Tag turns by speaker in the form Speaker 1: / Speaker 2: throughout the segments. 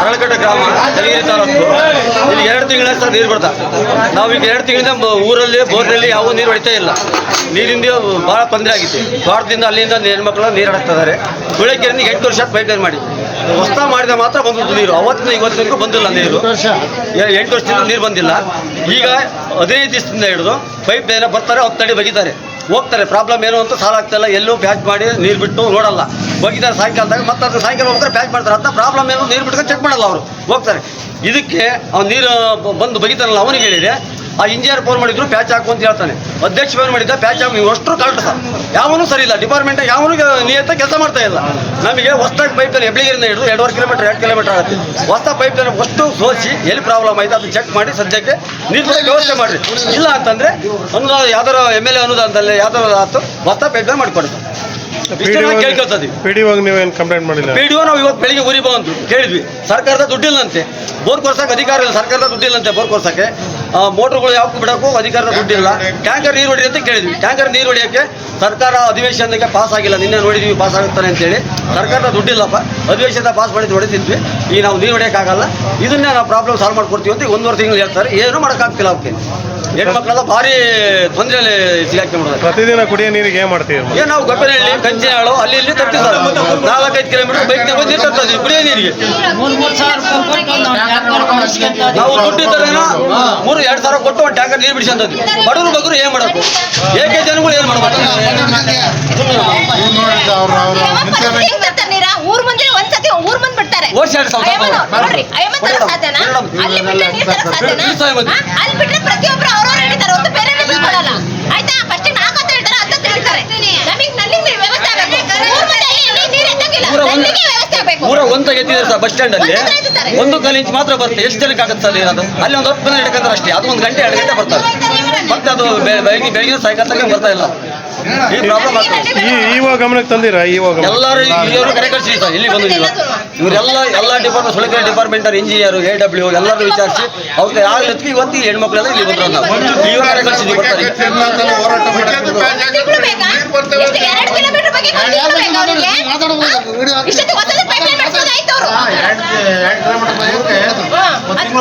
Speaker 1: ಅರಳಕಟ್ಟ ಗ್ರಾಮ ಚಲಗಿರಿ ತಾಲೂಕು. ಇಲ್ಲಿ ಎರಡು ತಿಂಗಳ ಸರ್ ನೀರು ಬರ್ತಾ. ನಾವೀಗ ಎರಡು ತಿಂಗಳಿಂದ ಊರಲ್ಲಿ ಬೋರ್ನಲ್ಲಿ ಯಾವ ನೀರು ಹೊಡಿತಾ ಇಲ್ಲ. ನೀರಿಂದ ಭಾಳ ತೊಂದರೆ ಆಗಿತ್ತು. ಭಾರತದಿಂದ ಅಲ್ಲಿಂದ ಹೆಣ್ಮಕ್ಳು ನೀರು ಹಾಕ್ತಾ ಇದ್ದಾರೆ ಎಂಟು ವರ್ಷ ಪೈಪ್ ಲೈನ್ ಮಾಡಿ. ಹೊಸ ಮಾಡಿದ ಮಾತ್ರ ಬಂದದ್ದು ನೀರು. ಅವತ್ತಿನ ಇವತ್ತಿಗೂ ಬಂದಿಲ್ಲ ನೀರು. ಎಂಟು ವರ್ಷದಿಂದ ನೀರು ಬಂದಿಲ್ಲ. ಈಗ ಹದಿನೈದು ದಿವಸದಿಂದ ಹಿಡಿದು ಪೈಪ್ ಲೈನ್ ಬರ್ತಾರೆ ಹತ್ತಡಿ ಬಗಿತಾರೆ. ಹೋಗ್ತಾರೆ. ಪ್ರಾಬ್ಲಮ್ ಏನು ಅಂತ ಸಾಲ ಆಗ್ತಾಯಿಲ್ಲ ಎಲ್ಲೂ ಪ್ಯಾಚ್ ಮಾಡಿ ನೀರು ಬಿಟ್ಟು ನೋಡಲ್ಲ. ಹೋಗಿದ್ದಾರೆ ಸಾಯಂಕಾಲದಾಗ ಮತ್ತೆ ಅದು ಸಾಯಂಕಾಲ ಹೋಗ್ತಾರೆ ಪ್ಯಾಚ್ ಮಾಡ್ತಾರೆ. ಅಂತ ಪ್ರಾಬ್ಲಮ್ ಏನು? ನೀರು ಬಿಟ್ಕೊಂಡು ಚೆಕ್ ಮಾಡಲ್ಲ ಅವರು. ಹೋಗ್ತಾರೆ. ಇದಕ್ಕೆ ಅವ್ನು ನೀರು ಬಂದು ಬಗಿತಾನಲ್ಲ ಅವನಿಗೆ ಹೇಳಿದೆ. ಆ ಇಂಜಿನಿಯರ್ ಫೋನ್ ಮಾಡಿದ್ರು ಪ್ಯಾಚ್ ಹಾಕು ಅಂತ ಹೇಳ್ತಾನೆ. ಅಧ್ಯಕ್ಷ ಫೋನ್ ಮಾಡಿದ್ದ ಪ್ಯಾಚ್ ಹಾಕು ಅಷ್ಟು ಸರ್ ಯಾವನು ಸರಿ ಇಲ್ಲ ಡಿಪಾರ್ಟ್ಮೆಂಟ್ ಯಾವನು ನಿಯತ್ತ ಕೆಲಸ ಮಾಡ್ತಾ ಇಲ್ಲ. ನಮಗೆ ಹೊಸದಾಗಿ ಪೈಪ್ ಲೈನ್ ಹೆಬ್ಳಿಗಿರಿಂದ ಹಿಡಿದು ಎರಡುವರೆ ಕಿಲೋಮೀಟರ್ ಎರಡು ಕಿಲೋಮೀಟರ್ ಆಗುತ್ತೆ. ಹೊಸ ಪೈಪ್ ಲೈನ್ ಅಷ್ಟು ಸೋಸಿ ಎಲ್ಲಿ ಪ್ರಾಬ್ಲಮ್ ಆಯ್ತು ಅದು ಚೆಕ್ ಮಾಡಿ ಸದ್ಯಕ್ಕೆ ನೀರು ವ್ಯವಸ್ಥೆ ಮಾಡಿರಿ. ಇಲ್ಲ ಅಂತಂದ್ರೆ ಅನುದಾನ ಯಾವ್ದಾರ ಎಂ ಎಲ್ ಎ ಅನುದಾನದಲ್ಲಿ ಯಾವ್ದಾರ ಆಯ್ತು ಹೊಸ ಪೈಪ್ ಲೈನ್ ಮಾಡಿಕೊಡಿ ಇಷ್ಟನ್ನ ಕೇಳ್ಕೊಳ್ತದೆ
Speaker 2: ಪಿ ಡಿ ಒಗೆ ನೀವೇನು ಕಂಪ್ಲೇಂಟ್ ಮಾಡಿಲ್ಲ?
Speaker 1: ನಾವು ಇವತ್ತು ಬೆಳಿಗ್ಗೆ ಊರಿಗೆ ಬಂತು ಕೇಳಿದ್ವಿ. ಸರ್ಕಾರದ ದುಡ್ಡಿಲ್ಲಂತೆ. ಬೋರ್ ಕೊರ್ಸಕ್ಕೆ ಅಧಿಕಾರ ಇಲ್ಲ ಸರ್ಕಾರದ ದುಡ್ಡಿಲ್ಲಂತೆ ಬೋರ್ ಕೊರ್ಸಕ್ಕೆ ಮೋಟ್ರುಗಳು ಯಾವಕ್ಕೂ ಬಿಡೋಕ್ಕೂ ಅಧಿಕಾರ ದುಡ್ಡಿಲ್ಲ. ಟ್ಯಾಂಕರ್ ನೀರು ಹೊಡಿ ಅಂತ ಕೇಳಿದ್ವಿ. ಟ್ಯಾಂಕರ್ ನೀರು ಹೊಡಿಯೋಕ್ಕೆ ಸರ್ಕಾರ ಅಧಿವೇಶನಕ್ಕೆ ಪಾಸ್ ಆಗಿಲ್ಲ. ನಿನ್ನೆ ನೋಡಿದ್ವಿ ಪಾಸ್ ಆಗುತ್ತಾನೆ ಅಂತೇಳಿ ಸರ್ಕಾರದ ದುಡ್ಡಿಲ್ಲಪ್ಪ. ಅಧಿವೇಶನ ಪಾಸ್ ಮಾಡಿದ್ದು ಹೊಡಿತಿದ್ವಿ ಈಗ ನಾವು ನೀರು ಹೊಡೆಯೋಕ್ಕಾಗಲ್ಲ ಇದನ್ನೇ ನಾವು ಪ್ರಾಬ್ಲಮ್ ಸಾಲ್ವ್ ಮಾಡ್ಕೊಡ್ತೀವಿ ಅಂತ ಒಂದುವರೆ ತಿಂಗಳು ಹೇಳ್ತಾರೆ. ಏನು ಮಾಡೋಕ್ಕಾಗ್ತಿಲ್ಲ ಅವಕ್ಕೆ ಹೆಣ್ಮಕ್ಳೆಲ್ಲ ಭಾರಿ ತೊಂದರೆಯಲ್ಲಿ ಸಿಗಾಕೊಂಡ್ಬಿಡ್ತಾರೆ
Speaker 2: ಪ್ರತಿದಿನ ಕುಡಿಯೋ ನೀರಿಗೆ ಏನು ಮಾಡ್ತೀವಿ
Speaker 1: ಏನು ನಾವು ಗೊಬ್ಬರಹಳ್ಳಿ ಕಂಚಿನಾಳು ಅಲ್ಲಿ ಇಲ್ಲಿ ತರ್ತೀವಿ ಸರ್ ನಾಲ್ಕೈದು ಕಿಲೋಮೀಟರ್ ಬೈಕ್ ತಗೊಂಡು ನೀರು ತರ್ತಾ ಇದ್ದೀವಿ ಕುಡಿಯೋ ನೀರಿಗೆ.
Speaker 3: ನಾವು ಟ್ಯಾಂಕರ್ ಮಾಡಿಸ್ಕೊಂತ
Speaker 1: ನಾವು ದುಡ್ಡು ಇದ್ದರೇನೋ ಮೂರು ಎರಡು ಸಾವಿರ ಕೊಟ್ಟು ಒಂದು ಟ್ಯಾಂಕರ್ ನೀರು ಬಿಡಿಸ್ಕೊಂತದ್ವಿ ಬಡವರು ಬಗ್ಗರು ಏನ್ ಮಾಡಬೇಕು? ಏಕೆ ಜನಗಳು ಏನ್ ಮಾಡ್ಬೇಕು?
Speaker 4: ಊರ್ ಮುಂದೆ ಒಂದ್ಸತಿ ಊರ್ ಮುಂದ್ ಬಿಡ್ತಾರೆ.
Speaker 1: ಓಡ್ಸಿ ಎರಡು ಸಾವಿರ
Speaker 4: ನೋಡ್ರಿ ಅಯ್ಯಮ್ಮನ್ ತರಕ್ ಸಾಧ್ಯನಾ? ಅಲ್ಲಿ ಬಿಟ್ರೆ ನೀರ್ ತರಕ್ ಸಾಧ್ಯನಾ?
Speaker 1: ಬಿಡಿ ಸಾಯ್ ಬಂದು.
Speaker 4: ಹಾ? ಅಲ್ಲಿ ಬಿಟ್ರೆ ಪ್ರತಿಯೊಬ್ರು ಅವ್ರವ್ರು ಹಿಡಿತಾರೆ ಹೊತ್ತು ಬೇರೆ ಆಯ್ತಾ ಫಸ್ಟ್ ನಾಲ್ಕು ಅಂತ ಹೇಳ್ತಾರೆ ಹತ್ತು ಹಿಡಿತಾರೆ ನಮಗ್ ನಲ್ಲಿಗೆ ನೀರ್ ವ್ಯವಸ್ಥೆ ಆಗ್ಬೇಕು ಊರ್ ಮುಂದೆ ಇಲ್ಲಿ ನೀರ್ ಎತ್ತಂಗಿಲ್ಲ
Speaker 1: ಊರ ಒಂದು-
Speaker 4: ನಲ್ಲಿಗೆ ವ್ಯವಸ್ಥೆ
Speaker 1: ಒಂದ ಎತ್ತಿದೆ ಸರ್ ಬಸ್ ಸ್ಟ್ಯಾಂಡ್ ಅಲ್ಲಿ.
Speaker 4: ಒಂದು.
Speaker 1: ಕಾಲು ಇಂಚ್ ಮಾತ್ರ ಬರ್ತದೆ ಎಷ್ಟು ಜನಕ್ಕೆ ಆಗುತ್ತೆ ಸರ್ ಅದು ಅಲ್ಲಿ ಒಂದು ಹತ್ತು ಮಿನಿಟ್ ಹಿಡ್ಕೊಂತಾರೆ ಅಷ್ಟೇ. ಅದು ಒಂದು ಗಂಟೆ ಎರಡು ಗಂಟೆ ಬರ್ತಾರೆ. ಮತ್ತೆ ಅದು ಬೆಳಗ್ಗೆ ಬೆಳಗ್ಗೆ ಸಾಯಂಕಾಲ ತನಕ ಬರ್ತಾ ಇಲ್ಲ. ಈ ಪ್ರಾಬ್ಲಮ್ ಆಗ್ತದೆ
Speaker 2: ಈ ಇವಾಗ ಗಮನಕ್ಕೆ ತಂದಿರಾ? ಇವಾಗ
Speaker 1: ಎಲ್ಲರೂ ಇವರು ಕರೆ ಕಳಿಸಿ ಸರ್. ಇಲ್ಲಿ ಬಂದು ಇವರೆಲ್ಲ ಎಲ್ಲ department Sulikere department engineer A W ಎಲ್ಲರೂ ವಿಚಾರಿಸಿ ಅವ್ರಿಗೆ ಆಗ್ಲತ್ತಿ ಇವತ್ತು ಈ ಹೆಣ್ಮಕ್ಳೆಲ್ಲ ಇಲ್ಲಿ ಬಂದ್ರು ನಾವು. ಇವ್ರು ಕರೆ
Speaker 4: ಬೇಕಾ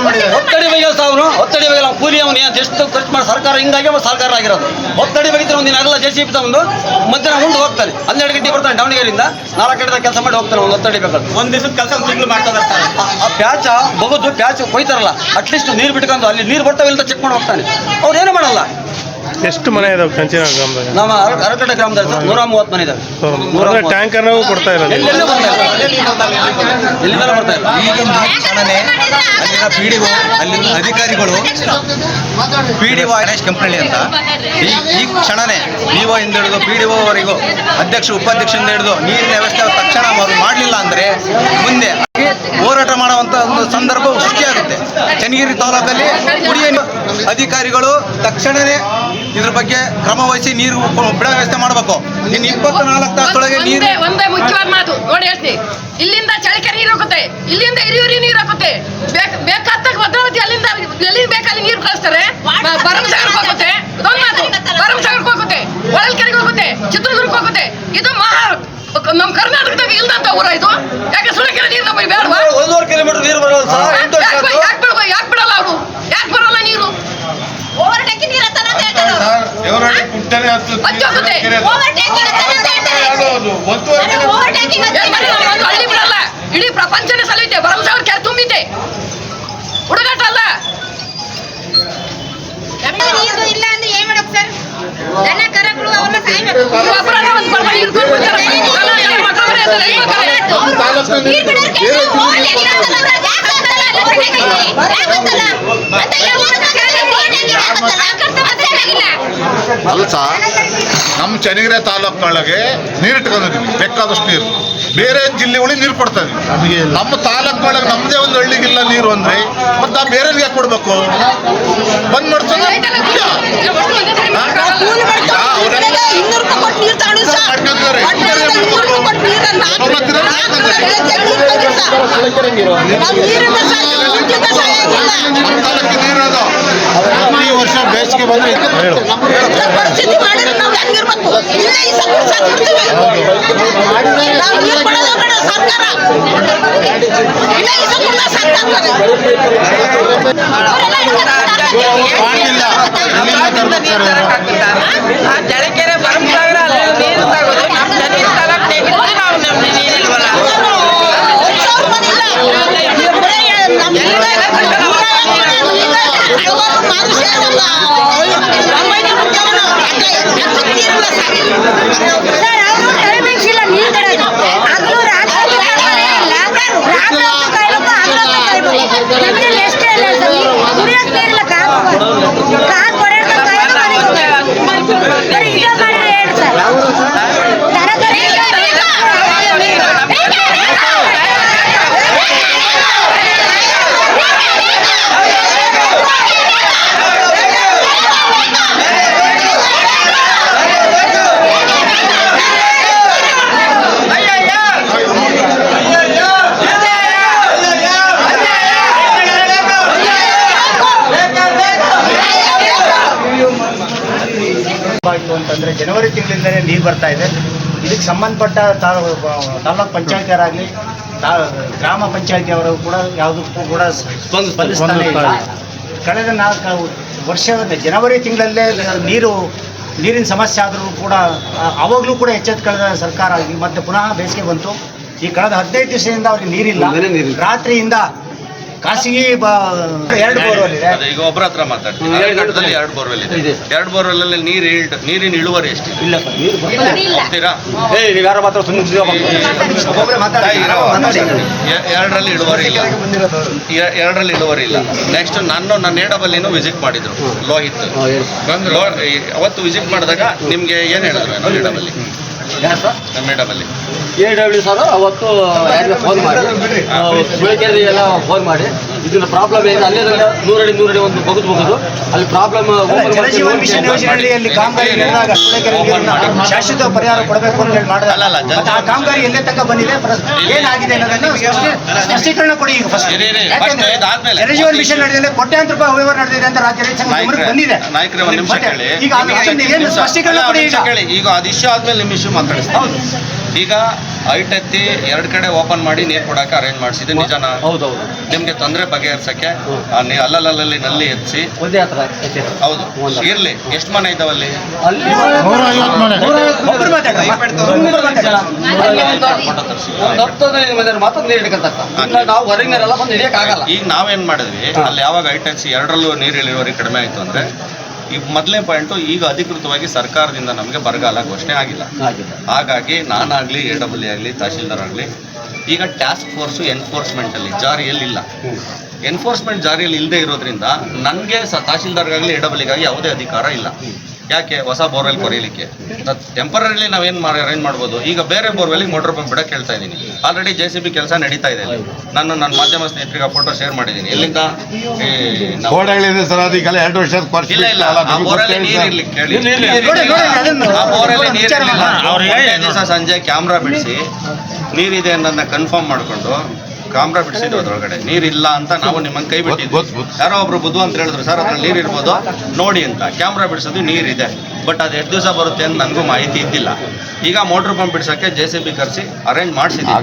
Speaker 4: ಬೇಕಾ
Speaker 1: ಒತ್ತಡಿ ಬೈಯಲ್ ಸಾವನು ಒತ್ತಡಿ ಅವ್ನು ಕೂಲಿ ಅವನು ಏನು ಎಷ್ಟು ಖರ್ಚು ಮಾಡಿ ಸರ್ಕಾರ ಹಿಂಗಾಗಿ ಅವ್ನು ಸರ್ಕಾರ ಆಗಿರೋದು. ಒತ್ತಡಿ ಬೈದ್ರೆ ಒಂದು ಎಲ್ಲ ಜೆ ಸಿ ಬಿ ತಗೊಂಡು ಮಧ್ಯಾಹ್ನ ಮುಂದೆ ಹೋಗ್ತಾನೆ ಹನ್ನೆರಡು ಗಂಟೆ ಬರ್ತಾನೆ ದಾವಣಗೆರೆಯಿಂದ. ನಾಲ್ಕು ಗಂಟೆ ಕೆಲಸ ಮಾಡಿ ಹೋಗ್ತಾನೆ ಒಂದು ಒತ್ತಡಿ ಬೇಕಾದ್ರೆ.
Speaker 5: ಒಂದು ದಿವಸದ ಕೆಲಸ ತಿಂಗಳು ಮಾಡ್ತಾ
Speaker 1: ಆ ಪ್ಯಾಚ ಬಗದು ಪ್ಯಾಚ್ ಕೊಯ್ತಾರಲ್ಲ ಅಟ್ಲೀಸ್ಟ್ ನೀರು ಬಿಟ್ಕೊಂಡು ಅಲ್ಲಿ ನೀರು ಬರ್ತಾವೆ ಅಂತ ಚೆಕ್ ಮಾಡಿ ಹೋಗ್ತಾನೆ. ಅವ್ರು ಏನು ಮಾಡಲ್ಲ?
Speaker 2: ಎಷ್ಟು ಮನೆ ಇದಾವೆ ಕಂಚಿನ ಗ್ರಾಮದಾಗ?
Speaker 1: ನಮ್ಮ ಅರ- ಅರಕಟ್ಟೆ ಗ್ರಾಮದಲ್ಲಿ ಸರ್ ನೂರ ಮೂವತ್ತು ಮನೆ ಇದಾವೆ.
Speaker 2: ಅಂದ್ರೆ
Speaker 1: ಮೂವತ್ತು.
Speaker 2: ಕೊಡ್ತಾ ಇಲ್ಲ ನೀವು
Speaker 1: ಎಲ್ಲೆಲ್ಲೂ ಬರ್ತಾ ಇಲ್ಲ. ಎಲ್ಲಿಂದಲೂ ಬರ್ತಾ ಇಲ್ಲ?
Speaker 5: ಈಗಿನ ಕ್ಷಣನೇ ಅಲ್ಲಿನ ಪಿ ಡಿ ಒ ಅಲ್ಲಿನ ಅಧಿಕಾರಿಗಳು P D O Ganesh company ಅಂತ. ಈ ಈ ಕ್ಷಣನೇ ನೀವು ಒ ಇಂದ ಹಿಡಿದು ಪಿ ಡಿ ಒವರೆಗೂ ಅಧ್ಯಕ್ಷ ಉಪಾಧ್ಯಕ್ಷರಿಂದ ಹಿಡಿದು ನೀರಿನ ವ್ಯವಸ್ಥೆ ತಕ್ಷಣ ಅವರು ಮಾಡಲಿಲ್ಲ ಅಂದರೆ ಮುಂದೆ ಹೋರಾಟ ಮಾಡುವಂಥ ಒಂದು ಸಂದರ್ಭ ಸೃಷ್ಟಿಯಾಗುತ್ತೆ ಚನ್ನಗಿರಿ ತಾಲೂಕಲ್ಲಿ ಕುಡಿಯ ಅಧಿಕಾರಿಗಳು ತಕ್ಷಣವೇ ಇದ್ರ ಬಗ್ಗೆ ಕ್ರಮ ವಹಿಸಿ ನೀರು ಬಿಡ ವ್ಯವಸ್ಥೆ ಮಾಡಬೇಕು. ಇನ್ನು ಇಪ್ಪತ್ನಾಲ್ಕು ತಾಸೊಳಗೆ ನೀರು
Speaker 6: ಒಂದೇ ಮುಖ್ಯವಾದ ಮಾತು. ನೋಡಿ ಹೇಳ್ತೀನಿ. ಇಲ್ಲಿಂದ ಚಳಿಕೆ ನೀರು ಹೋಗುತ್ತೆ. ಇಲ್ಲಿಂದ ಹಿರಿಯೂರಿ ನೀರು ಹಾಕುತ್ತೆ ಬೇಕಾದ ಭದ್ರಾವತಿ ಅಲ್ಲಿಂದ ಎಲ್ಲಿ ಬೇಕಲ್ಲಿ ನೀರು ಕಳಿಸ್ತಾರೆ? ಭರಮಸಾಗರಕ್ಕೆ ಹೋಗುತ್ತೆ. ಭರಮಸಾಗರಕ್ಕೆ ಹೋಗುತ್ತೆ. ಹೊಳಲ್ಕೆರೆಗೆ ಹೋಗುತ್ತೆ. ಚಿತ್ರದುರ್ಗಕ್ಕೆ ಹೋಗುತ್ತೆ. ಇದು ಮಹಾ ನಮ್ಮ ಕರ್ನಾಟಕದಾಗ ಇಲ್ದಂತ ಊರ ಇದು ಯಾಕೆ ಸುಳಕೆರೆ ನೀರು ನಮಗೆ ಬೇಡವಾ
Speaker 1: ಒಂದೂವರೆ ಕಿಲೋಮೀಟರ್ ನೀರು ಬರೋದು ಸರ್ ಎಂಟು ವರ್ಷ
Speaker 6: ಯಾಕೆ
Speaker 1: ಆಯ್ತು.
Speaker 6: ಯಾಕೆ ಅಲ್ಲ
Speaker 7: ಸಾ ನಮ್ಮ ಚನ್ನಗಿರಿ ತಾಲೂಕಿನೊಳಗೆ ನೀರು ಇಟ್ಕೊಂಡಿದ್ವಿ ಬೇಕಾದಷ್ಟು ನೀರು. ಬೇರೆ ಜಿಲ್ಲೆಗಳಿಗೆ ನೀರು ಕೊಡ್ತಾ ಇದ್ವಿ. ನಮ್ಮ ತಾಲೂಕಿನೊಳಗೆ ನಮ್ಮದೇ ಒಂದು ಹಳ್ಳಿಗಿಲ್ಲ ನೀರು ಅಂದ್ರೆ ಮತ್ತೆ ನಾವು ಬೇರೆಯವ್ರಿಗೆ ಯಾಕೆ ಕೊಡ್ಬೇಕು? ಬಂದ್ ಮಾಡ್ತಾರೆ
Speaker 8: ಇನ್ನೂರು ರೂಪಾಯಿ ಕೊಟ್ಟು ನೀರು ತಗೊಂಡು ಸರ್. ಇನ್ನೂರು ರೂಪಾಯಿ ಕೊಟ್ಟು ನೀರು
Speaker 7: ಈ ವರ್ಷ ಬೇಸಿಗೆ ಬಂದ್ರೆ
Speaker 8: ಪರಿಸ್ಥಿತಿ ಮಾಡಿದ್ರೆ ನಾವು ಹೆಂಗಿರ್ಬೇಕು? ಇಲ್ಲೇ ಈ ಸರ್ ಸರ್ಕಾರ ಇಲ್ಲ ಇಸಕುಲ್ಲ ಸರ್ಕಾರ
Speaker 3: ಆ ಚಳ್ಳಕೆರೆ ಬರಮಸಾಗರ ಅಲ್ಲಿ ನೀರು ತಗೋದು ನಮ್ಮ ಚನ್ನಗಿರಿ ತಾಲೂಕು ತೆಗಿದ್ರೆ ನಾವು ನಮ್ಮ ನೀರಿಲ್ವಲ್ಲ
Speaker 8: ಸರ್ ಅವರು ಟೈಮಿಂಗ್ಸ್ ಇಲ್ಲ ನೀರು ಕಡೆದು ಹಗಲು ರಾತ್ರಿ ಇಲ್ಲ ರಾತ್ರಿ ಹೊತ್ತು ಕಾಯ್ಬೇಕು ಹಗಲು ಹೊತ್ತು ಕಾಯ್ಬೇಕು ನಮಗೆ ಎಷ್ಟೇ ಇಲ್ಲ ಸರ್ ಕುಡಿಯೋಕೆ ನೀರಿಲ್ಲ ಕಾರ್ ಕಾರ್ ಕೊರೆಯೋಕೆ ಕಾಯೋದು ಮನೆಗೆ ಬರೀ ಇದೇ ಮಾಡಿದ್ರೆ ಹೇಳಿ ಸರ್ ತರಕಾರಿ
Speaker 9: ಆಯಿತು ಅಂತಂದರೆ ಜನವರಿ ತಿಂಗಳಿಂದಲೇ ನೀರು ಬರ್ತಾ ಇದೆ. ಇದಕ್ಕೆ ಸಂಬಂಧಪಟ್ಟ ತಾಲೂಕು ಪಂಚಾಯತಿಯರಾಗಲಿ ತಾ ಗ್ರಾಮ ಪಂಚಾಯತಿಯವರು ಕೂಡ ಯಾವುದಕ್ಕೂ ಕೂಡ
Speaker 1: ಸ್ಪಂದಿಸ್ತಾ-
Speaker 9: ಸ್ಪಂದಿಸ್ತಾನೆ ಇಲ್ಲ. ಕಳೆದ ನಾಲ್ಕು ವರ್ಷದ ಜನವರಿ ತಿಂಗಳಲ್ಲೇ ನೀರು ನೀರಿನ ಸಮಸ್ಯೆ ಆದರೂ ಕೂಡ ಅವಾಗಲೂ ಆವಾಗಲೂ ಕೂಡ ಎಚ್ಚೆತ್ತುಕೊಳ್ಳದ ಸರ್ಕಾರ ಮತ್ತೆ ಪುನಃ ಬೇಸಿಗೆ ಬಂತು. ಈ ಕಳೆದ ಹದಿನೈದು ದಿವಸದಿಂದ ಅವ್ರಿಗೆ ನೀರಿಲ್ಲ. ರಾತ್ರಿಯಿಂದ ಖಾಸಗಿ ಎರಡು ಬೋರ್ವೆಲ್ ಇದೆ.
Speaker 5: ಅದೇ ಈಗ ಒಬ್ಬರ ಹತ್ರ ಮಾತಾಡ್ತೀನಿ. ಎರಡು ಬೋರ್ವೆಲ್ ಇದೆ.
Speaker 1: ಇದೆ.
Speaker 5: ಎರಡು ಬೋರ್ವೆಲ್ ಅಲ್ಲಿ ನೀರು ಇಲ್ಡ್ ನೀರಿನ ಇಳುವರಿ ಎಷ್ಟು
Speaker 9: ಇಲ್ಲ ಸರ್ ನೀರು ಬರ್ತಾ ಇಲ್ಲ.
Speaker 5: ಹೋಗ್ತೀರಾ?
Speaker 1: ಏ ನೀವು ಯಾರೋ ಮಾತ್ರ ಸುಮ್ಮನೆ
Speaker 9: ಒಬ್ಬೊಬ್ರೆ ಮಾತಾಡಿ. ಮಾತಾಡಿ.
Speaker 5: ಎ- ಎರಡರಲ್ಲಿ ಇಳುವರಿ ಇಲ್ಲ. ಎ- ಎರಡರಲ್ಲಿ ಇಳುವರಿ ಇಲ್ಲ. ನೆಕ್ಸ್ಟ್ ನಾನು ನನ್ನ ನೇಡಬಲ್ಲಿನೂ ವಿಸಿಟ್ ಮಾಡಿದ್ರು ಲೋಹಿತ್ ಲೋ ಈ- ಅವತ್ತು ವಿಸಿಟ್ ಮಾಡಿದಾಗ ನಿಮ್ಗೆ ಏನ್ ಹೇಳಿದ್ರು ಏನೋ ನೇಡಬಲ್ಲಿ? ನಮ್ಮ ಅಲ್ಲಿ
Speaker 1: ಎ ಡಬ್ಲ್ಯೂ ಸರ್ ಅವತ್ತು ಯಾರಿಗೆ ಫೋನ್ ಮಾಡಿ. ಬೆಳಗ್ಗೆ ಎಲ್ಲ ಫೋನ್ ಮಾಡಿ. ಇದನ್ನ ಪ್ರಾಬ್ಲಮ್ ಏನು ಅಲ್ಲೇ ನೂರಡಿ ನೂರಡಿ ಒಂದು ಬಗುದು ಬಗುದು ಅಲ್ಲಿ ಪ್ರಾಬ್ಲಮ್
Speaker 9: ಜಲಜೀವನ್ ಮಿಷನ್ ಯೋಜನೆಯಲ್ಲಿ ಕಾಮಗಾರಿ ನಡೆದಾಗ ಸೂಳೆಕೆರೆ ನೀರನ್ನ ಶಾಶ್ವತ ಪರಿಹಾರ ಕೊಡಬೇಕು ಅಂತ ಹೇಳಿ ಮಾಡಿದ
Speaker 5: ಅಲ್ಲ, ಅಲ್ಲ,
Speaker 9: ಆ ಕಾಮಗಾರಿ ಎಲ್ಲೇ ತನಕ ಬಂದಿದೆ? ಏನಾಗಿದೆ ಅನ್ನೋದನ್ನು ಸ್ಪಷ್ಟ- ಸ್ಪಷ್ಟೀಕರಣ ಕೊಡಿ ಈಗ ಫಸ್ಟ್ ಯಾಕೆಂದ್ರೆ ಜಲಜೀವನ್ ಮಿಷನ್ ನಡೆದಿದೆ ಕೋಟ್ಯಾಂತರ ರೂಪಾಯಿ ವ್ಯವಹಾರ ನಡೆದಿದೆ ಅಂತ ರಾಜ್ಯ ರೈತ ಸಂಘ ಬಂದಿದೆ.
Speaker 5: ನಾಯಕರೇ ಒಂದ್ ನಿಮಿಷ ಕೇಳಿ.
Speaker 9: ಈಗ ಏನು ಸ್ಪಷ್ಟೀಕರಣ ಕೊಡಿ ಈಗ?
Speaker 5: ಕೇಳಿ. ಈಗ ಅದು ಇಶ್ಯೂ ಆದ್ಮೇಲೆ ನಿಮ್ಮ ಇಶ್ಯೂ ಮಾತಾಡಿಸ್ತಾರೆ
Speaker 9: ಹೌದು.
Speaker 5: ಈಗ ಐಟ್ ಎತ್ತಿ ಎರಡ್ ಕಡೆ ಓಪನ್ ಮಾಡಿ ನೀರ್ ಕೊಡಕ್ಕೆ ಅರೇಂಜ್ ಮಾಡಿಸಿದೆ ನಿಜಾನ
Speaker 1: ಹೌದೌದು.
Speaker 5: ನಿಮ್ಗೆ ತೊಂದರೆ ಬಗೆಹರ್ಸಕ್ಕೆ ಆ ಅಲ್ಲಲ್ಲಲ್ಲಿ ನಲ್ಲಿ ಎತ್ತಿ
Speaker 1: ಒಂದೇ ಹತ್ರ
Speaker 5: ಹೌದು. ಇರ್ಲಿ. ಎಷ್ಟು ಮನೆ ಇದಾವಲ್ಲಿ
Speaker 1: ಅಲ್ಲಿ? ನಾವು ಹೊರಗಿನವರೆಲ್ಲ ಬಂದು ಹಿಡಿಯಕ್ಕಾಗಲ್ಲ.
Speaker 5: ಈಗ ನಾವೇನ್ ಮಾಡಿದ್ವಿ? ಅಲ್ಲಿ ಯಾವಾಗ ಐಟೆಕ್ಸ್ ಎರಡರಲ್ಲೂ ನೀರು ಇಳಿಯೋರಿಗೆ ಕಡಿಮೆ ಆಯ್ತು ಅಂದ್ರೆ ಈಗ ಮೊದಲನೇ ಪಾಯಿಂಟು ಈಗ ಅಧಿಕೃತವಾಗಿ ಸರ್ಕಾರದಿಂದ ನಮಗೆ ಬರಗಾಲ ಘೋಷಣೆ ಆಗಿಲ್ಲ.
Speaker 1: ಆಗಿಲ್ಲ.
Speaker 5: ಹಾಗಾಗಿ ನಾನಾಗಲಿ ಎ ಡಬ್ಲ್ಯೂ ಆಗಲಿ ತಹಶೀಲ್ದಾರ್ ಆಗಲಿ ಈಗ ಟಾಸ್ಕ್ ಫೋರ್ಸು ಎನ್ಫೋರ್ಸ್ಮೆಂಟಲ್ಲಿ ಜಾರಿಯಲ್ಲಿಲ್ಲ ಎನ್ಫೋರ್ಸ್ಮೆಂಟ್ ಜಾರಿಯಲ್ಲಿ ಇಲ್ಲದೆ ಇರೋದ್ರಿಂದ ನನಗೆ ಸ ತಹಶೀಲ್ದಾರ್ಗಾಗಲಿ ಎ ಡಬ್ಲ್ಯೂಗಾಗಿ ಯಾವುದೇ ಅಧಿಕಾರ ಇಲ್ಲ. ಯಾಕೆ ಹೊಸ ಬೋರ್ವೆಲ್ ಕೊರೀಲಿಕ್ಕೆ ಟೆಂಪರರಿಲಿ ನಾವೇನು ಮಾಡಿ ಅರೇಂಜ್ ಮಾಡ್ಬೋದು ಈಗ ಬೇರೆ ಬೋರ್ವೆಲ್ಗೆ ಮೋಟರ್ ಪಂಪ್ ಬಿಡಕ್ಕೆ ಹೇಳ್ತಾ ಇದ್ದೀನಿ ಆಲ್ರೆಡಿ ಜೆ ಸಿ ಬಿ ಕೆಲಸ ನಡೀತಾ ಇದೆ ಅಲ್ಲಿ. ನಾನು ನನ್ನ ಮಾಧ್ಯಮ ಸ್ನೇಹಿತರಿಗೆ ಫೋಟೋ ಶೇರ್ ಮಾಡಿದ್ದೀನಿ ಎಲ್ಲಿಂದ ಇಲ್ಲ ಇಲ್ಲ ಆ ಬೋರಲ್ಲಿ ನೀರು ಇರ್ಲಿಕ್ಕೆ ಕೇಳಿ
Speaker 1: ಇರ್ಲಿ, ಇರ್ಲಿ.
Speaker 9: ನೋಡಿ, ನೋಡಿ, ಅದನ್ನು
Speaker 5: ಆ ಬೋರಲ್ಲಿ ನೀರು
Speaker 9: ವಿಚಾರ
Speaker 5: ಇರ್ಲಿಲ್ಲ.
Speaker 9: ಮಾಡಿ.
Speaker 5: ಒಂದೇ ದಿವಸ ಸಂಜೆ ಕ್ಯಾಮ್ರಾ ಬಿಡಿಸಿ ನೀರಿದೆ ಅನ್ನೋದನ್ನ ಕನ್ಫರ್ಮ್ ಮಾಡ್ಕೊಂಡು ಕ್ಯಾಮ್ರಾ ಬಿಡಿಸಿದ್ವಿ ಅದ್ರೊಳಗಡೆ. ನೀರಿಲ್ಲ ಅಂತ ನಾವು ನಿಮ್ಮ ಕೈ ಬಿಟ್ಟಿದ್ವಿ. ಯಾರೋ ಒಬ್ರು ಬುದ್ಧು ಅಂತ ಹೇಳಿದ್ರು ಸರ್ ಅದ್ರಲ್ಲಿ ನೀರು ಇರ್ಬೋದು ನೋಡಿ ಅಂತ. ಕ್ಯಾಮ್ರಾ ಬಿಡಿಸೋದು ನೀರಿದೆ. ಬಟ್ ಅದು ಎಷ್ಟು ದಿವಸ ಬರುತ್ತೆ ಅಂತ ನನಗೂ ಮಾಹಿತಿ ಇದ್ದಿಲ್ಲ. ಈಗ ಮೋಟ್ರ್ ಪಂಪ್ ಬಿಡ್ಸೋಕ್ಕೆ ಜೆ ಸಿ ಬಿ ಕರೆಸಿ ಅರೇಂಜ್ ಮಾಡಿಸಿದ್ವಿ.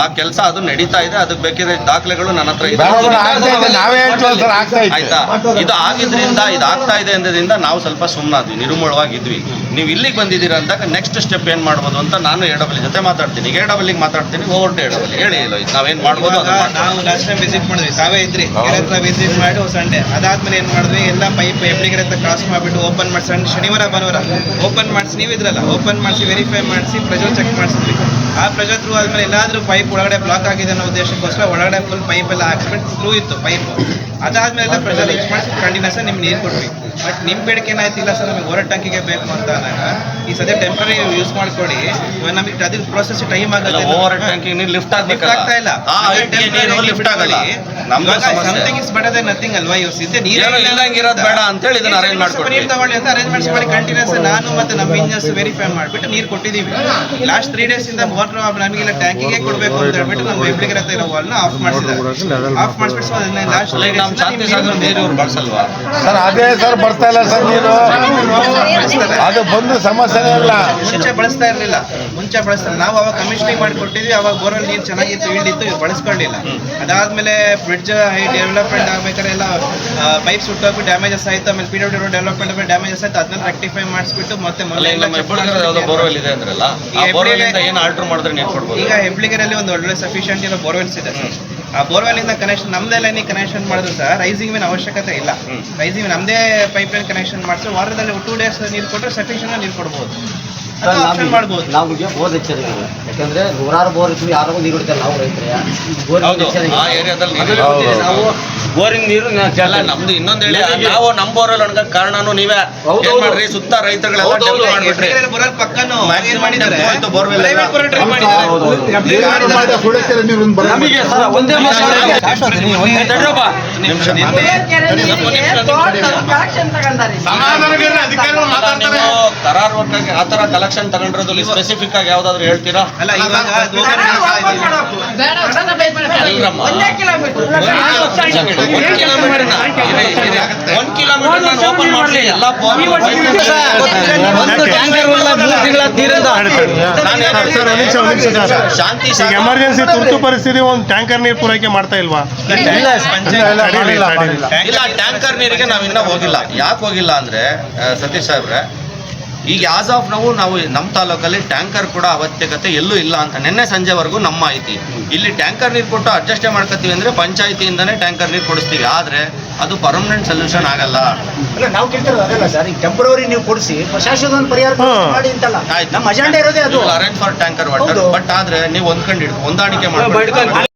Speaker 5: ಆ ಕೆಲಸ ಅದು ನಡೀತಾ ಇದೆ ಅದಕ್ಕೆ ಬೇಕಿದ್ರೆ ದಾಖಲೆಗಳು ನನ್ನ ಹತ್ರ ಇದೆ.
Speaker 7: ಬೇಡ, ಬೇಡ, ಆಗ್ತಾ ಇದೆ. ನಾವೇ ಹೇಳ್ತೀವಲ್ಲ ಸರ್, ಆಗ್ತಾ ಇದೆ.
Speaker 5: ಆಯ್ತಾ? ಇದು ಆಗಿದ್ರಿಂದ ಇದು ಆಗ್ತಾ ಇದೆ ಅಂದ್ರಿಂದ ನಾವು ಸ್ವಲ್ಪ ಸುಮ್ಮನಾದ್ವಿ ನಿರುಮೂಳವಾಗಿದ್ವಿ ನೀವು ಇಲ್ಲಿಗೆ ಬಂದಿದ್ದೀರಾ ಅಂದಾಗ ನೆಕ್ಸ್ಟ್ ಸ್ಟೆಪ್ ಏನ್ ಮಾಡ್ಬೋದು ಅಂತ ನಾನು ಎ ಡಬ್ಲ್ಯೂ ಜೊತೆ ಮಾತಾಡ್ತೀನಿ. ಈಗ ಎ ಡಬಲ್ಗೆ ಮಾತಾಡ್ತೀನಿ ಓವರ್ ಟು ಎ ಡಬಲ್ ಹೇಳಿ ಇಲ್ಲ ಇದು ನಾವೇನ್ ಮಾಡ್ಬೋದು.
Speaker 10: ನಾವು ಲಾಸ್ಟ್ ಟೈಮ್ ವಿಸಿಟ್ ಮಾಡಿದ್ವಿ ತಾವೇ ಇದ್ರಿ. ಹತ್ರ ವಿಸಿಟ್ ಮಾಡಿ ಸಂಡೆ. ಅದಾದ್ಮೇಲೆ ಏನ್ ಮಾಡಿದ್ವಿ ಎಲ್ಲ ಪೈಪ್ ಎಬ್ರಿಗೆರೆ ಕ್ರಾಸ್ ಮಾಡಿಬಿಟ್ಟು ಓಪನ್ ಮಾಡಿ ಶನಿವಾರ ಭಾನುವಾರ. ಓಪನ್ ಮಾಡಿಸಿ ನೀವು ಇದ್ರಲ್ಲ ಓಪನ್ ಮಾಡಿಸಿ ವೆರಿಫೈ ಮಾಡಿಸಿ ಪ್ರೆಷರ್ ಚೆಕ್ ಮಾಡಿಸಿದ್ವಿ ಆ ಪ್ರೆಷರ್ ಥ್ರೂ ಆದ್ಮೇಲೆ ಎಲ್ಲಾದ್ರೂ ಪೈಪ್ ಒಳಗಡೆ ಬ್ಲಾಕ್ ಆಗಿದೆ ಅನ್ನೋ ಉದ್ದೇಶಕ್ಕೋಸ್ಕರ ಒಳಗಡೆ ಫುಲ್ ಪೈಪ್ ಎಲ್ಲ ಹಾಕ್ಸ್ಬಿಟ್ಟು ಥ್ರೂ ಇತ್ತು ಪೈಪ್ ಅದಾದ್ಮೇಲೆ ಪ್ರೆಷರ್ ಹೆಚ್ಚು ಮಾಡಿಸಿ ಕಂಟಿನ್ಯೂಸ್ ನಿಮ್ಗೆ ನೀರು ಕೊಟ್ವಿ ಬಟ್ ನಿಮ್ಮ ಬೇಡಿಕೆ ಏನಾಯ್ತಿಲ್ಲ ಸರ್ ನಮಗೆ ಹೊರ ಟ್ಯಾಂಕಿಗೆ ಬೇಕು ಅಂತ ಅಂದಾಗ. ಈ ಸದ್ಯ ಟೆಂಪ್ರರಿ ಯೂಸ್ ಮಾಡ್ಕೊಡಿ. ಇವಾಗ ನಮಗೆ ಅದಕ್ಕೆ ಪ್ರೋಸೆಸ್ ಟೈಮ್
Speaker 5: ಆಗಲ್ಲ
Speaker 10: ಆಗುತ್ತೆ
Speaker 5: ಓವರ್ ಟ್ಯಾಂಕಿಗೆ ನೀರು ಲಿಫ್ಟ್
Speaker 10: ಆಗ್ತಾ ಇಲ್ಲ.
Speaker 5: ಲಿಫ್ಟ್ ಆಗಲ್ಲ. ನಮ್ದು ಸಮಸ್ಯೆ.
Speaker 10: Something is better than nothing ಅಲ್ವಾ? ಯೂಸ್ ಸಿದ್ಧ ನೀರು
Speaker 5: ಇಲ್ಲದಂಗೆ ಇರೋದು ಬೇಡ ಅಂತೇಳಿ ಇದನ್ನ ಅರೇಂಜ್ ಮಾಡ್ಕೊಡಿ
Speaker 10: ನೀರು ತಗೊಳ್ಳಿ ಅಂತ ಅರೇಂಜ್ಮೆಂಟ್ಸ್ ಮಾಡಿ ಕಂಟಿನ್ಯೂಸ್ ನಾನು ಮತ್ತೆ ನಮ್ಮ ಇಂಜಿನಿಯರ್ಸ್ ವೆರಿಫೈ ಮಾಡಿಬಿಟ್ಟು ನೀರು ಕೊಟ್ಟಿದ್ದೀವಿ ಲಾಸ್ಟ್ ತ್ರೀ ಡೇಸ್ ಇಂದ ಮೋಟರ್ ನಮಗೆಲ್ಲ. ಟ್ಯಾಂಕಿಗೆ ಕೊಡಬೇಕು ಅಂತ ಹೇಳ್ಬಿಟ್ಟು ನಮ್ಮ ಬೆಬ್ಳಿಗೆ ಹತ್ರ ಇರೋ ವಾಲ್ನ ಆಫ್ ಮಾಡಿಸಿದ್ದಾರೆ. ಆಫ್ ಮಾಡಿಸ್ಬಿಟ್ಟು ಲಾಸ್ಟ್
Speaker 5: ಸಾಗರ ನೀರು ಇವ್ರು ಬಳಸಲ್ವಾ
Speaker 7: ಸರ್ ಅದೇ ಸರ್ ಬರ್ತಾ ಇಲ್ಲ ಸರ್ ನೀರು ಅದು ಬಂದು ಸಮಸ್ಯೆ ಇಲ್ಲ.
Speaker 10: ಮುಂಚೆ ಬಳಸ್ತಾ ಇರಲಿಲ್ಲ. ಮುಂಚೆ ಬಳಸ್ತಾರೆ ನಾವು ಅವಾಗ ಕಮಿಷನಿಂಗ್ ಮಾಡಿ ಕೊಟ್ಟಿದ್ವಿ ಅವಾಗ ಬೋರ್ವೆಲ್ ನೀರು ಚೆನ್ನಾಗಿತ್ತು ಇಳಿತ್ತು ಇವ್ರು ಬಳಸ್ಕೊಂಡಿಲ್ಲ. ಅದಾದ್ಮೇಲೆ ಬ್ರಿಡ್ಜ್ ಡೆವಲಪ್ಮೆಂಟ್ ಆಗ್ಬೇಕಾದ್ರೆ ಎಲ್ಲ ಪೈಪ್ ಸುಟ್ಟೋಗಿ ಡ್ಯಾಮೇಜಸ್ ಆಯ್ತು ಆಮೇಲೆ ಪಿ ಡಬ್ಲ್ಯೂ ಡೆವಲಪ್ಮೆಂಟ್ ಮೇಲೆ ಡ್ಯಾಮೇಜಸ್ ಆಯ್ತು ಅದನ್ನ ರೆಕ್ಟಿಫೈ ಮಾಡಿಸ್ಬಿಟ್ಟು ಮತ್ತೆ
Speaker 5: ಬೋರ್ವೆಲ್ ಇದೆ ಅಂದ್ರಲ್ಲ ಆ ಬೋರ್ವೆಲ್ ಇಂದ ಏನು ಆಲ್ಟರ್ ಮಾಡಿದ್ರೆ ನೀವು ಕೊಡ್ಬೋದು?
Speaker 10: ಈಗ ಹೆಬ್ಳಿಗರಲ್ಲಿ ಒಂದು ಒಳ್ಳೆ ಸಫಿಶಿಯಂಟ್ ಇರೋ ಬೋರ್ವೆಲ್ಸ್ ಇದೆ ಆ ಬೋರ್ವೆಲ್ ಇಂದ ಕನೆಕ್ಷನ್ ನಮ್ದೇ ಲೈನಿಗೆ ಕನೆಕ್ಷನ್ ಮಾಡಿದ್ರು ಸರ್ ರೈಸಿಂಗ್ ಮೇನ್ ಅವಶ್ಯಕತೆ ಇಲ್ಲ. ರೈಸಿಂಗ್ ನಮ್ದೇ ಪೈಪ್ ಲೈನ್ ಕನೆಕ್ಷನ್ ಮಾಡಿಸಿ ವಾರದಲ್ಲಿ ಟೂ ಡೇಸ್ ನೀರು ಕೊಟ್ಟರೆ ಸಫಿಷಿಯಂಟ್ ನೀರು ಕೊಡ್ಬೋದು. ಅದು ನಾವು
Speaker 9: ನಾವು ಬೋರ್ ಎಚ್ಚರಿಕೆ ಯಾಕಂದ್ರೆ ನೂರಾರು ಬೋರ್ ಇತ್ತು ಯಾರು ನೀರು ಹೊಡಿತಾರೆ ನಾವು ರೈತರೇ ಬೋರ್
Speaker 5: ಆ ಏರಿಯಾದಲ್ಲಿ ನೀರು. ನಾವು ನಮ್ದು ಇನ್ನೊಂದು ಹೇಳಿ ನಾವು ನಮ್ಮ ಅಲ್ಲಿ ಒಣಗ ಕಾರಣನು ನೀವೇ
Speaker 9: ಹೌದು,
Speaker 5: ಏನ್ ಮಾಡ್ರಿ ಸುತ್ತ ರೈತರುಗಳೆಲ್ಲ. ಡೆವಲಪ್ ಮಾಡ್ಬಿಟ್ರಿ ನಮಗೆ ಸರ್ ಒಂದೇ ಕರಾರ್ ವರ್ಕ್ ಆ ತರ ಕಲೆಕ್ಷನ್ ತಗೊಂಡಿರೋದು ಸ್ಪೆಸಿಫಿಕ್ ಆಗಿ ಯಾವ್ದಾದ್ರು ಹೇಳ್ತೀರಾ.
Speaker 11: ಒಂದ್ ಕಿಲೋಮೀಟರ್
Speaker 5: ಓಪನ್ ಮಾಡ್ಲಿ ಎಲ್ಲಾ ಶಾಂತಿ
Speaker 2: ಎಮರ್ಜೆನ್ಸಿ ತುರ್ತು ಪರಿಸ್ಥಿತಿ ಒಂದು ಟ್ಯಾಂಕರ್ ನೀರು ಪೂರೈಕೆ ಮಾಡ್ತಾ ಇಲ್ವಾ.
Speaker 5: ಇಲ್ಲ ಟ್ಯಾಂಕರ್ ನೀರಿಗೆ ನಾವು ಇನ್ನೂ ಹೋಗಿಲ್ಲ ಯಾಕೆ ಹೋಗಿಲ್ಲ ಅಂದ್ರೆ ಸತೀಶ್ ಸಾಹೇಬ್ರೆ ಈಗ ಆಸ್ ಆಫ್ ನಾವು ನಾವು ನಮ್ಮ ತಾಲೂಕಲ್ಲಿ ಟ್ಯಾಂಕರ್ ಕೂಡ ಅವಶ್ಯಕತೆ ಎಲ್ಲೂ ಇಲ್ಲ ಅಂತ ನಿನ್ನೆ ಸಂಜೆವರೆಗೂ ನಮ್ಮ ಐತಿ ಇಲ್ಲಿ ಟ್ಯಾಂಕರ್ ನೀರು ಕೊಟ್ಟು ಅಡ್ಜಸ್ಟ್ ಮಾಡ್ಕೊತೀವಿ ಅಂದ್ರೆ ಪಂಚಾಯತಿಯಿಂದನೇ ಟ್ಯಾಂಕರ್ ನೀರು ಕೊಡಿಸ್ತೀವಿ. ಆದ್ರೆ ಅದು ಪರ್ಮನೆಂಟ್ ಸೊಲ್ಯೂಷನ್ ಆಗಲ್ಲ.
Speaker 9: ಅಲ್ಲ ನಾವು ಕೇಳ್ತಿರೋದು ಅದಲ್ಲ ಸರ್ ಈಗ ಟೆಂಪರರಿ ನೀವು ಕೊಡಿಸಿ ಶಾಶ್ವತ ಒಂದು ಪರಿಹಾರ. ಮಾಡಿ ಅಂತಲ್ಲ. ನಮ್ಮ ಅಜೆಂಡಾ ಇರೋದೇ ಅದು.
Speaker 5: Arrange for tanker water but ಆದರೆ ನೀವು ಹೊಂದ್ಕೊಂಡು ಹೊಂದಾಣಿಕೆ ಮಾಡ್ಕೊಂಡು